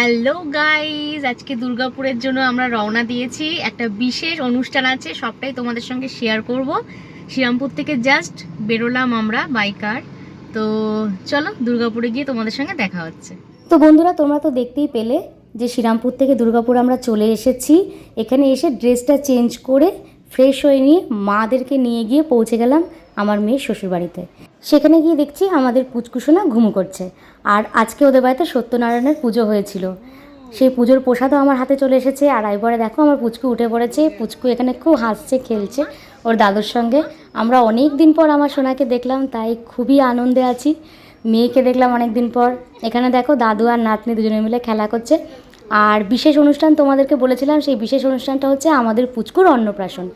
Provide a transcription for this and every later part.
Hello guys আজকে দুর্গাপুরের জন্য আমরা রওনা দিয়েছি। একটা বিশেষ অনুষ্ঠান আছে, সবটাই তোমাদের সঙ্গে শেয়ার করব। শ্রীরামপুর থেকে জাস্ট বেরোলাম আমরা বাইকার তো চলো দুর্গাপুরে গিয়ে তোমাদের সঙ্গে দেখা হচ্ছে। তো বন্ধুরা, তোমরা তো দেখতেই পেলে যে শ্রীরামপুর থেকে দুর্গাপুর আমরা চলে এসেছি। এখানে এসে ড্রেসটা চেঞ্জ করে ফ্রেশ হয়ে নিয়ে মাদেরকে নিয়ে গিয়ে পৌঁছে গেলাম। আমার মেয়ের শ্বশুরবাড়িতে। সেখানে গিয়ে দেখছি আমাদের পুচকুসোনা ঘুমু করছে। আর আজকে ওদের বাড়িতে সত্যনারায়ণের পুজো হয়েছিল। সেই পুজোর প্রসাদও আমার হাতে চলে এসেছে। আর এবারে দেখো আমার পুচকু উঠে পড়েছে। পুচকু এখানে খুব হাসছে, খেলছে। ওর দাদুর সঙ্গে আমরা অনেক দিন পর আমার সোনাকে দেখলাম, তাই খুবই আনন্দে আছি। মেয়েকে দেখলাম অনেক দিন পর। এখানে দেখো দাদু আর নাতনি দুজনে মিলে খেলা করছে। আর বিশেষ অনুষ্ঠান তোমাদেরকে বলেছিলাম, সেই বিশেষ অনুষ্ঠানটা হচ্ছে আমাদের পুচকুর অন্নপ্রাশন।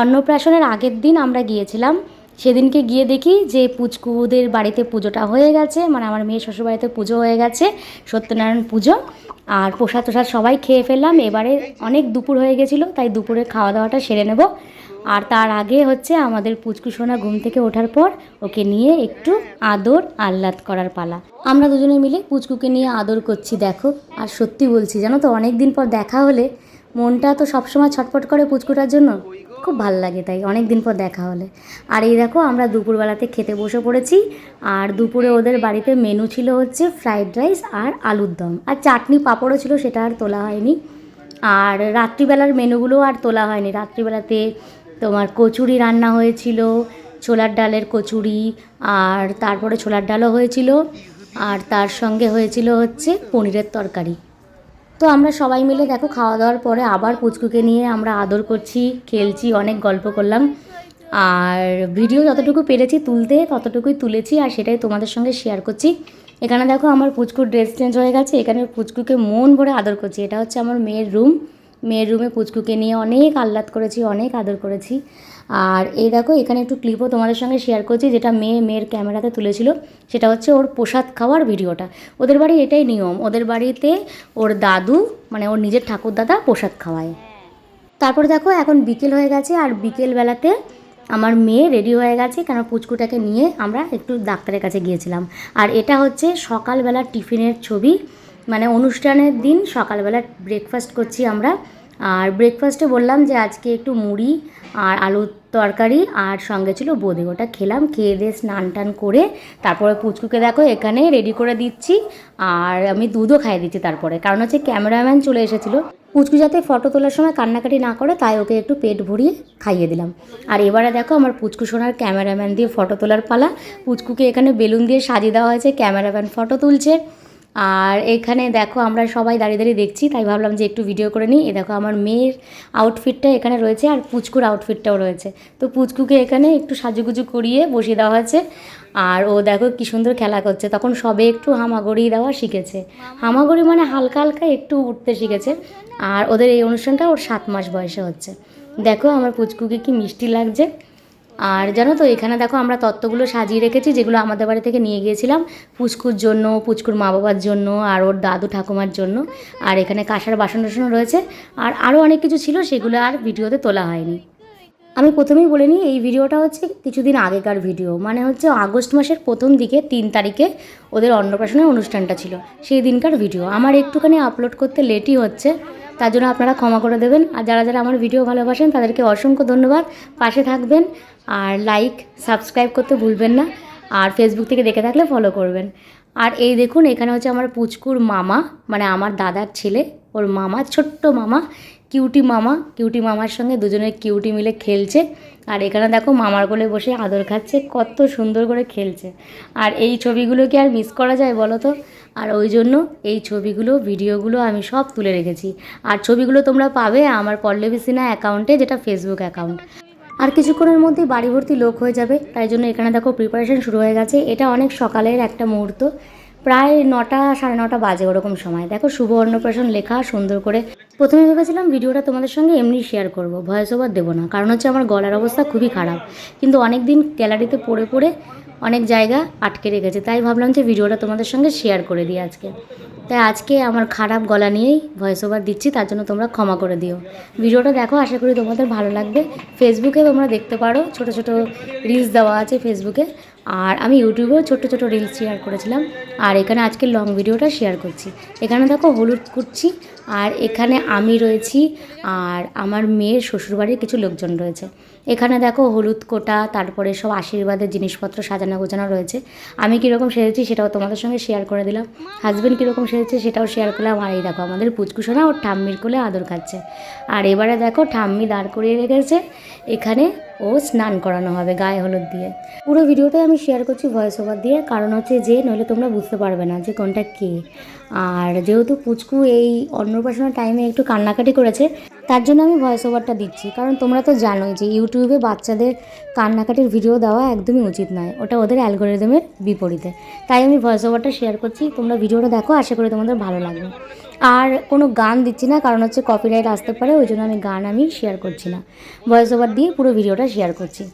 অন্নপ্রাশনের আগের দিন আমরা গিয়েছিলাম। সেদিনকে গিয়ে দেখি যে পুচকুদের বাড়িতে পুজোটা হয়ে গেছে মানে আমার মেয়ে শ্বশুরবাড়িতে পুজো হয়ে গেছে, সত্যনারায়ণ পুজো। আর প্রসাদ প্রসাদ সবাই খেয়ে ফেললাম, এবারে অনেক দুপুর হয়ে গেছিল, তাই দুপুরে খাওয়া দাওয়াটা সেরে নেব। আর তার আগে হচ্ছে আমাদের পুচকু সোনা ঘুম থেকে ওঠার পর ওকে নিয়ে একটু আদর আহ্লাদ করার পালা। আমরা দুজনে মিলে পুচকুকে নিয়ে আদর করছি, দেখো। আর সত্যি বলছি, জানো তো অনেক দিন পর দেখা হলে মনটা তো সবসময় ছটফট করে পুচকুটার জন্য। খুব ভালো লাগে তাই অনেক দিন পর দেখা হলে। আর এই দেখো, আমরা দুপুরবেলাতে খেতে বসে পড়েছি। আর দুপুরে ওদের বাড়িতে মেনু ছিল হচ্ছে ফ্রাইড রাইস আর আলুর দম। আর চাটনি পাঁপড়ও ছিল, সেটা আর তোলা হয়নি। আর রাত্রিবেলার মেনুগুলো আর তোলা হয়নি। রাত্রিবেলাতে তোমার কচুরি রান্না হয়েছিল, ছোলার ডালের কচুরি, আর তারপরে ছোলার ডালও হয়েছিল। আর তার সঙ্গে হয়েছিল হচ্ছে পনিরের তরকারি। তো আমরা সবাই মিলে দেখো খাওয়া দাওয়ার পরে আবার পুচকুকে নিয়ে আমরা আদর করছি, খেলছি, অনেক গল্প করলাম। আর ভিডিও যতটুকু পেরেছি তুলতে ততটুকুই তুলেছি আর সেটাই তোমাদের সঙ্গে শেয়ার করছি। এখানে দেখো আমার পুচকুর ড্রেস চেঞ্জ হয়ে গেছে, এখানে পুচকুকে মন ভরে আদর করছি। এটা হচ্ছে আমার মেয়ের রুম মেয়ের রুমে পুচকুকে নিয়ে অনেক আহ্লাদ করেছি, অনেক আদর করেছি। আর এই দেখো, এখানে একটু ক্লিপও তোমাদের সঙ্গে শেয়ার করছি, যেটা মেয়ে, মেয়ের ক্যামেরাতে তুলেছিল। সেটা হচ্ছে ওর প্রসাদ খাওয়ার ভিডিওটা। ওদের বাড়ি এটাই নিয়ম। ওদের বাড়িতে ওর দাদু মানে ওর নিজের ঠাকুর দাদা প্রসাদ খাওয়ায়। তারপর দেখো, এখন বিকেল হয়ে গেছে, আর বিকেল বেলাতে আমার মেয়ে রেডি হয়ে গেছে, কেন পুচকুটাকে নিয়ে আমরা একটু ডাক্তারের কাছে গিয়েছিলাম। আর এটা হচ্ছে সকালবেলার টিফিনের ছবি। মানে অনুষ্ঠানের দিন সকালবেলা ব্রেকফাস্ট করছি আমরা। আর ব্রেকফাস্টে বললাম যে আজকে একটু মুড়ি আর আলুর তরকারি আর সঙ্গে ছিল বোঁদে। ওটা খেলাম, খেয়ে দিয়ে স্নান টান করে তারপরে পুচকুকে দেখো এখানে রেডি করে দিচ্ছি আর আমি দুধও খাইয়ে দিচ্ছি তারপরে। কারণ হচ্ছে ক্যামেরাম্যান চলে এসেছিল। পুচকু যাতে ফটো তোলার সময় কান্নাকাটি না করে, তাই ওকে একটু পেট ভরিয়ে খাইয়ে দিলাম। আর এবারে দেখো আমার পুচকু সোনার ক্যামেরাম্যান দিয়ে ফটো তোলার পালা। পুচকুকে এখানে বেলুন দিয়ে সাজিয়ে দেওয়া হয়েছে ক্যামেরাম্যান ফটো তুলছে। আর এখানে দেখো আমরা সবাই দাঁড়িয়ে দাঁড়িয়ে দেখছি, তাই ভাবলাম যে একটু ভিডিও করে নিই। এ দেখো আমার মেয়ের আউটফিটটা এখানে রয়েছে আর পুচকুর আউটফিটটাও রয়েছে। তো পুচকুকে এখানে একটু সাজুগুজু করিয়ে বসিয়ে দেওয়া হয়েছে। আর ও দেখো কি সুন্দর খেলা করছে। তখন সবে একটু হামাগুড়ি দেওয়া শিখেছে। হামাগুড়ি মানে হালকা হালকা একটু উঠতে শিখেছে। আর ওদের এই অনুষ্ঠানটা ওর সাত মাস বয়সে হচ্ছে। দেখো আমার পুচকুকে কি মিষ্টি লাগছে। আর জানো তো, এখানে দেখো আমরা তত্ত্বগুলো সাজিয়ে রেখেছি, যেগুলো আমাদের বাড়ি থেকে নিয়ে গিয়েছিলাম, পুচকুর জন্য, পুচকুর মা বাবার জন্য, আর ওর দাদু ঠাকুমার জন্য, আর এখানে কাঁসার বাসন টাসনও রয়েছে, আর আরও অনেক কিছু ছিল, সেগুলো আর ভিডিওতে তোলা হয়নি। আমি প্রথমেই বলে নিই, এই ভিডিওটা হচ্ছে কিছুদিন আগেকার ভিডিও মানে হচ্ছে আগস্ট মাসের প্রথম দিকে, তিন তারিখে ওদের অন্নপ্রাশনের অনুষ্ঠানটা ছিল, সেই দিনকার ভিডিও। আমার একটুখানি আপলোড করতে লেটই হচ্ছে তার জন্য আপনারা ক্ষমা করে দেবেন। আর যারা যারা আমার ভিডিও ভালোবাসেন, তাদেরকে অসংখ্য ধন্যবাদ। পাশে থাকবেন আর লাইক সাবস্ক্রাইব করতে ভুলবেন না। আর ফেসবুক থেকে দেখে থাকলে ফলো করবেন। আর এই দেখুন, এখানে হচ্ছে আমার পুচকুর মামা মানে আমার দাদার ছেলে, ওর মামা, ছোট্ট মামা কিউটি মামা। কিউটি মামার সঙ্গে দুজনে কিউটি মিলে খেলছে। আর এখানে দেখো, মামার কোলে বসে আদর খাচ্ছে, কত সুন্দর করে খেলছে। আর এই ছবিগুলো কি আর মিস করা যায় বলো তো? আর ওই জন্য এই ছবিগুলো, ভিডিওগুলো আমি সব তুলে রেখেছি। আর ছবিগুলো তোমরা পাবে আমার পল্লবী সিনহা অ্যাকাউন্টে যেটা ফেসবুক অ্যাকাউন্ট আর কিছুক্ষণের মধ্যেই বাড়ি ভর্তি লোক হয়ে যাবে, তাই জন্য এখানে দেখো প্রিপারেশন শুরু হয়ে গেছে। এটা অনেক সকালের একটা মুহূর্ত। প্রায় নটা, সাড়ে নটা বাজে ওরকম সময়। দেখো শুভ অন্নপ্রাশন লেখা, সুন্দর করে। প্রথমে ভেবেছিলাম ভিডিওটা তোমাদের সঙ্গে এমনি শেয়ার করব ভয়েস ওভার দেবো না, কারণ হচ্ছে আমার গলার অবস্থা খুবই খারাপ। কিন্তু অনেক দিন গ্যালারিতে পড়ে পড়ে অনেক জায়গা আটকে রেখেছে। তাই ভাবলাম যে ভিডিওটা তোমাদের সঙ্গে শেয়ার করে দিই আজকে। তাই আজকে আমার খারাপ গলা নিয়েই ভয়েস ওভার দিচ্ছি, তার জন্য তোমরা ক্ষমা করে দিও। ভিডিওটা দেখো, আশা করি তোমাদের ভালো লাগবে। ফেসবুকে তোমরা দেখতে পারো, ছোট ছোট রিলস দেওয়া আছে ফেসবুকে আর আমি ইউটিউবেও ছোট ছোট রিলস শেয়ার করেছিলাম। আর এখানে আজকে লং ভিডিওটা শেয়ার করছি। এখানে দেখো হলুদ কুটছি, আর এখানে আমি রয়েছি, আর আমার মেয়ের শ্বশুরবাড়ির কিছু লোকজন রয়েছে। এখানে দেখো হলুদ কোটা, তারপরে সব আশীর্বাদের জিনিসপত্র সাজানো গোছানো রয়েছে। আমি কীরকম সেরেছি সেটাও তোমাদের সঙ্গে শেয়ার করে দিলাম। হাজব্যান্ড কীরকম সেরেছে সেটাও শেয়ার করলাম। আর এই দেখো আমাদের পুচকুসোনা ওর ঠাম্মির কোলে আদর খাচ্ছে। আর এবারে দেখো ঠাম্মি দাঁড় করিয়ে রেখেছে। এখানে ও স্নান করানো হবে গায়ে হলুদ দিয়ে। পুরো ভিডিওটাই আমি শেয়ার করছি ভয়েস ওভার দিয়ে, কারণ হচ্ছে যে নইলে তোমরা বুঝতে পারবে না যে কোনটা কে। আর যেহেতু পুচকু এই অন্নপ্রাশনের টাইমে একটু কান্নাকাটি করেছে, তার জন্য আমি ভয়েস ওভারটা দিচ্ছি। কারণ তোমরা তো জানোই যে ইউটিউবে বাচ্চাদের কান্নাকাটির ভিডিও দেওয়া একদমই উচিত নয়, ওটা ওদের অ্যালগোরিদমের বিপরীতে। তাই আমি ভয়েস ওভারটা শেয়ার করছি, তোমরা ভিডিওটা দেখো, আশা করি তোমাদের ভালো লাগবে। আর কোনো গান দিচ্ছি না, কারণ হচ্ছে কপিরাইট আসতে পারে, ওই জন্য আমি গান আমি শেয়ার করছি না। ভয়েস ওভার দিয়ে পুরো ভিডিওটা শেয়ার করছি।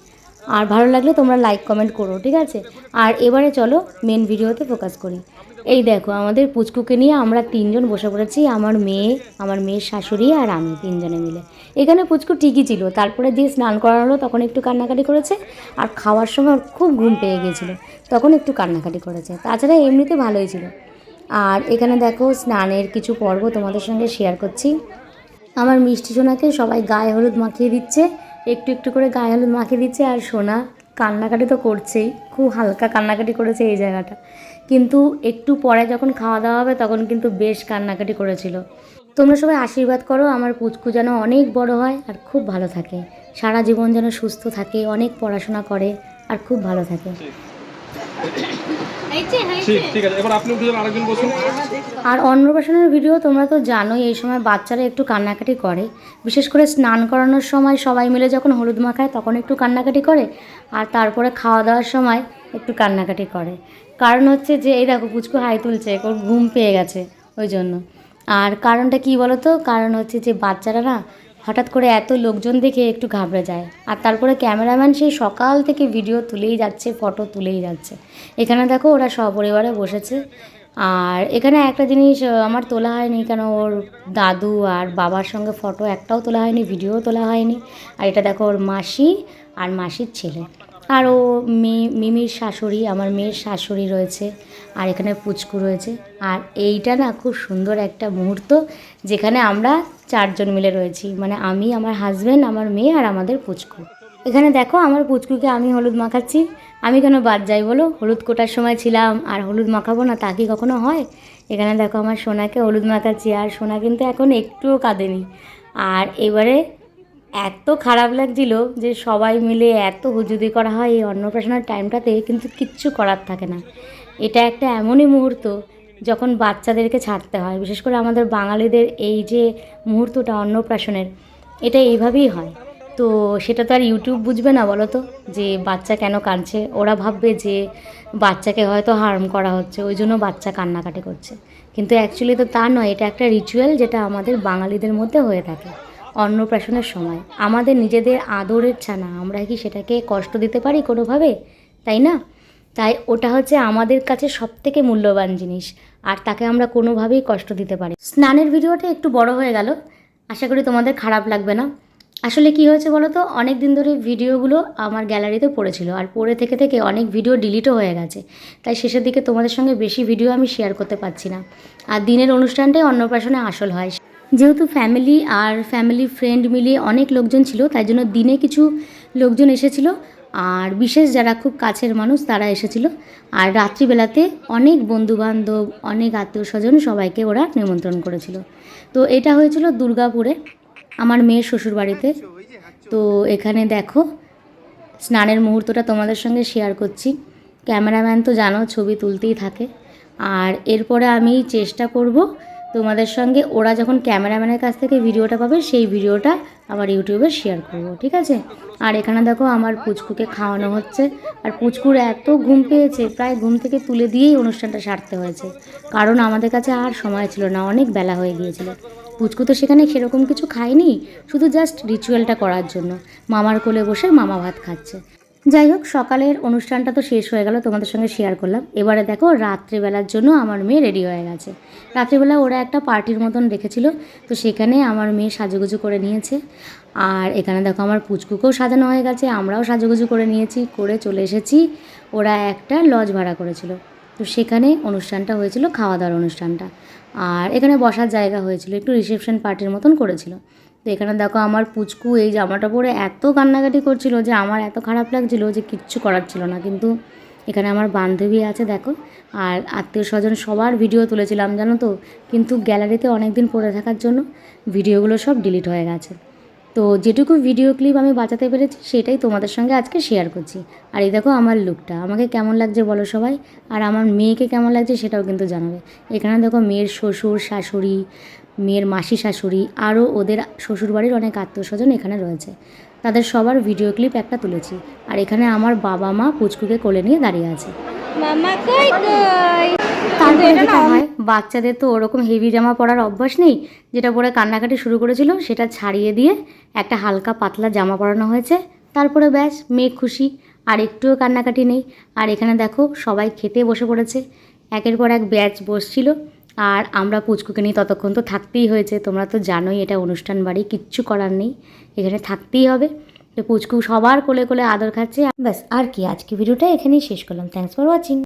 আর ভালো লাগলে তোমরা লাইক কমেন্ট করো, ঠিক আছে? আর এবারে চলো মেন ভিডিওতে ফোকাস করি। এই দেখো, আমাদের পুচকুকে নিয়ে আমরা তিনজন বসে পড়েছি, আমার মেয়ে, আমার মেয়ের শাশুড়ি আর আমি তিনজনে মিলে। এখানে পুচকু ঠিকই ছিল, তারপরে দিয়ে স্নান করানো তখন একটু কান্নাকাটি করেছে, আর খাওয়ার সময় খুব ঘুম পেয়ে গিয়েছিল তখন একটু কান্নাকাটি করেছে। তাছাড়া এমনিতে ভালোই ছিল। আর এখানে দেখো স্নানের কিছু পর্ব তোমাদের সঙ্গে শেয়ার করছি। আমার মিষ্টি সোনাকে সবাই গায়ে হলুদ মাখিয়ে দিচ্ছে, একটু একটু করে গায়ে হলুদ মাখিয়ে দিচ্ছে আর সোনা কান্নাকাটি তো করছেই, খুব হালকা কান্নাকাটি করেছে এই জায়গাটা। কিন্তু একটু পরে যখন খাওয়া দাওয়া হবে তখন কিন্তু বেশ কান্নাকাটি করেছিল। তোমরা সবাই আশীর্বাদ করো, আমার পুচকু যেন অনেক বড় হয় আর খুব ভালো থাকে। সারা জীবন যেন সুস্থ থাকে, অনেক পড়াশোনা করে আর খুব ভালো থাকে। ঠিক ঠিক আছে। এবার আপনি উঠে যান আরেকজন বসুন। আর অন্নপ্রাশনের ভিডিও তোমরা তো জানোই এই সময় বাচ্চারা একটু কান্নাকাটি করে। বিশেষ করে স্নান করানোর সময় সবাই মিলে যখন হলুদ মাখায় তখন একটু কান্নাকাটি করে। আর তারপরে খাওয়া দাওয়ার সময় একটু কান্নাকাটি করে। কারণ হচ্ছে যে এই দেখো পুচকু হাই তুলছে ওর ঘুম পেয়ে গেছে ওই জন্য। আর কারণটা কি বলো তো কারণ হচ্ছে যে বাচ্চারা না হঠাৎ করে এত লোকজন দেখে একটু ঘাবড়ে যায়। আর তারপরে ক্যামেরাম্যান সেই সকাল থেকে ভিডিও তুলেই যাচ্ছে, ফটো তুলেই যাচ্ছে। এখানে দেখো ওরা সপরিবারে বসেছে। আর এখানে একটা জিনিস আমার তোলা হয়নি কেন? ওর দাদু আর বাবার সঙ্গে ফটো একটাও তোলা হয়নি, ভিডিও তোলা হয়নি। আর এটা দেখো ওর মাসি আর মাসির ছেলে। আর ও মিমির শাশুড়ি, আমার মেয়ের শাশুড়ি রয়েছে। আর এখানে পুচকু রয়েছে। আর এইটা না খুব সুন্দর একটা মুহূর্ত, যেখানে আমরা চারজন মিলে রয়েছি। মানে আমি, আমার হাজব্যান্ড আমার মেয়ে আর আমাদের পুচকু। এখানে দেখো, আমার পুচকুকে আমি হলুদ মাখাচ্ছি। আমি কেন বাদ যাই বলো? হলুদ কোটার সময় ছিলাম, আর হলুদ মাখাবো না, তা কি কখনো হয়? এখানে দেখো, আমার সোনাকে হলুদ মাখাচ্ছি, আর সোনা কিন্তু এখন একটুও কাঁদেনি। আর এবারে এত খারাপ লাগছিল যে সবাই মিলে এত হুজুদি করা হয় এই অন্নপ্রাশনের টাইমটাতে কিন্তু কিচ্ছু করার থাকে না। এটা একটা এমনই মুহূর্ত যখন বাচ্চাদেরকে ছাড়তে হয়, বিশেষ করে আমাদের বাঙালিদের এই যে মুহূর্তটা অন্নপ্রাশনের, এটা এইভাবেই হয়। তো সেটা তো আর ইউটিউব বুঝবে না বলো তো যে বাচ্চা কেন কাঁদছে? ওরা ভাববে যে বাচ্চাকে হয়তো হার্ম করা হচ্ছে, ওই জন্য বাচ্চা কান্নাকাটি করছে। কিন্তু অ্যাকচুয়ালি তো তা নয়, এটা একটা রিচুয়াল যেটা আমাদের বাঙালিদের মধ্যে হয়ে থাকে অন্নপ্রাশনের সময়। আমাদের নিজেদের আদরের ছানা, আমরা কি সেটাকে কষ্ট দিতে পারি কোনোভাবে? তাই না? তাই ওটা হচ্ছে আমাদের কাছে সবথেকে মূল্যবান জিনিস, আর তাকে আমরা কোনোভাবেই কষ্ট দিতে পারি স্নানের ভিডিওটা একটু বড় হয়ে গেল, আশা করি তোমাদের খারাপ লাগবে না। আসলে কি হয়েছে বলো তো, অনেক দিন ধরে ভিডিওগুলো আমার গ্যালারিতে পড়েছিল, আর পড়ে থেকে থেকে অনেক ভিডিও ডিলিটও হয়ে গেছে। তাই শেষের দিকে তোমাদের সঙ্গে বেশি ভিডিও আমি শেয়ার করতে পারছি না। আর দিনের অনুষ্ঠানটাই অন্নপ্রাশনে আসল হয়। যেহেতু ফ্যামিলি আর ফ্যামিলি ফ্রেন্ড মিলিয়ে অনেক লোকজন ছিল, তাই জন্য দিনে কিছু লোকজন এসেছিল আর বিশেষ যারা খুব কাছের মানুষ, তারা এসেছিল। আর রাত্রিবেলাতে অনেক বন্ধুবান্ধব, অনেক আত্মীয় স্বজন সবাইকে ওরা নিমন্ত্রণ করেছিল। তো এটা হয়েছিল দুর্গাপুরে, আমার মেয়ের শ্বশুর বাড়িতে তো এখানে দেখো, স্নানের মুহূর্তটা তোমাদের সঙ্গে শেয়ার করছি। ক্যামেরাম্যান তো জানো, ছবি তুলতেই থাকে। আর এরপরে আমি চেষ্টা করব তোমাদের সঙ্গে, ওরা যখন ক্যামেরাম্যানের কাছ থেকে ভিডিওটা পাবে, সেই ভিডিওটা আবার ইউটিউবে শেয়ার করব, ঠিক আছে? আর এখানে দেখো আমার পুচকুকে খাওয়ানো হচ্ছে। আর পুচকুর এত ঘুম পেয়েছে, প্রায় ঘুম থেকে তুলে দিয়েই অনুষ্ঠানটা সারতে হয়েছে। কারণ আমাদের কাছে আর সময় ছিল না, অনেক বেলা হয়ে গিয়েছিল। পুচকু তো সেখানে সেরকম কিছু খায়নি, শুধু জাস্ট রিচুয়ালটা করার জন্য। মামার কোলে বসে মামা ভাত খাচ্ছে। যাই হোক, সকালের অনুষ্ঠানটা তো শেষ হয়ে গেল, তোমাদের সঙ্গে শেয়ার করলাম। এবারে দেখো, রাত্রিবেলার জন্য আমার মেয়ে রেডি হয়ে গেছে। রাত্রিবেলা ওরা একটা পার্টির মতন রেখেছিল, তো সেখানে আমার মেয়ে সাজুগুজু করে নিয়েছে। আর এখানে দেখো, আমার পুচকুকেও সাজানো হয়ে গেছে, আমরাও সাজুগুজু করে নিয়েছি, করে চলে এসেছি। ওরা একটা লজ ভাড়া করেছিল। তো সেখানে অনুষ্ঠানটা হয়েছিল, খাওয়া দাওয়ার অনুষ্ঠানটা। আর এখানে বসার জায়গা হয়েছিল, একটু রিসেপশন পার্টির মতন করেছিল। তো এখানে দেখো আমার পুচকু এই জামাটা পরে এত কান্নাকাটি করছিল যে আমার এত খারাপ লাগছিল যে কিচ্ছু করার ছিল না। কিন্তু এখানে আমার বান্ধবী আছে, দেখো। আর আত্মীয় স্বজন সবার ভিডিও তুলেছিলাম, জানো তো? কিন্তু গ্যালারিতে অনেক দিন পড়ে থাকার জন্য ভিডিওগুলো সব ডিলিট হয়ে গেছে। তো যেটুকু ভিডিও ক্লিপ আমি বাঁচাতে পেরেছি, সেটাই তোমাদের সঙ্গে আজকে শেয়ার করছি। আর এই দেখো আমার লুকটা আমাকে কেমন লাগছে বলো সবাই? আর আমার মেয়েকে কেমন লাগছে সেটাও কিন্তু জানাবে। এখানে দেখো মেয়ের শ্বশুর, শাশুড়ি, মেয়ের মাসি, শাশুড়ি, আরও ওদের শ্বশুরবাড়ির অনেক আত্মীয় স্বজন এখানে রয়েছে। তাদের সবার ভিডিও ক্লিপ একটা তুলেছি। আর এখানে আমার বাবা মা পুচকুকে কোলে নিয়ে দাঁড়িয়ে আছে। মামা কই তারপরে যেটা হয় বাচ্চাদের তো ওরকম হেভি জামা পরার অভ্যাস নেই যেটা পরে কান্নাকাটি শুরু করেছিল সেটা ছাড়িয়ে দিয়ে একটা হালকা পাতলা জামা পরানো হয়েছে। তারপরে ব্যাস মেয়ে খুশি আর একটুও কান্নাকাটি নেই। আর এখানে দেখো সবাই খেতে বসে পড়েছে। একের পর এক ব্যাচ বসছিল আর আমরা পুচকুকে নিয়ে ততক্ষণ তো থাকতেই হয়েছে। তোমরা তো জানোই এটা অনুষ্ঠান বাড়ি কিচ্ছু করার নেই। এখানে থাকতেই হবে। তো পুচকু সবার কোলে কোলে আদর খাচ্ছে। ব্যাস আর কি আজকে ভিডিওটা এখানেই শেষ করলাম। Thanks for watching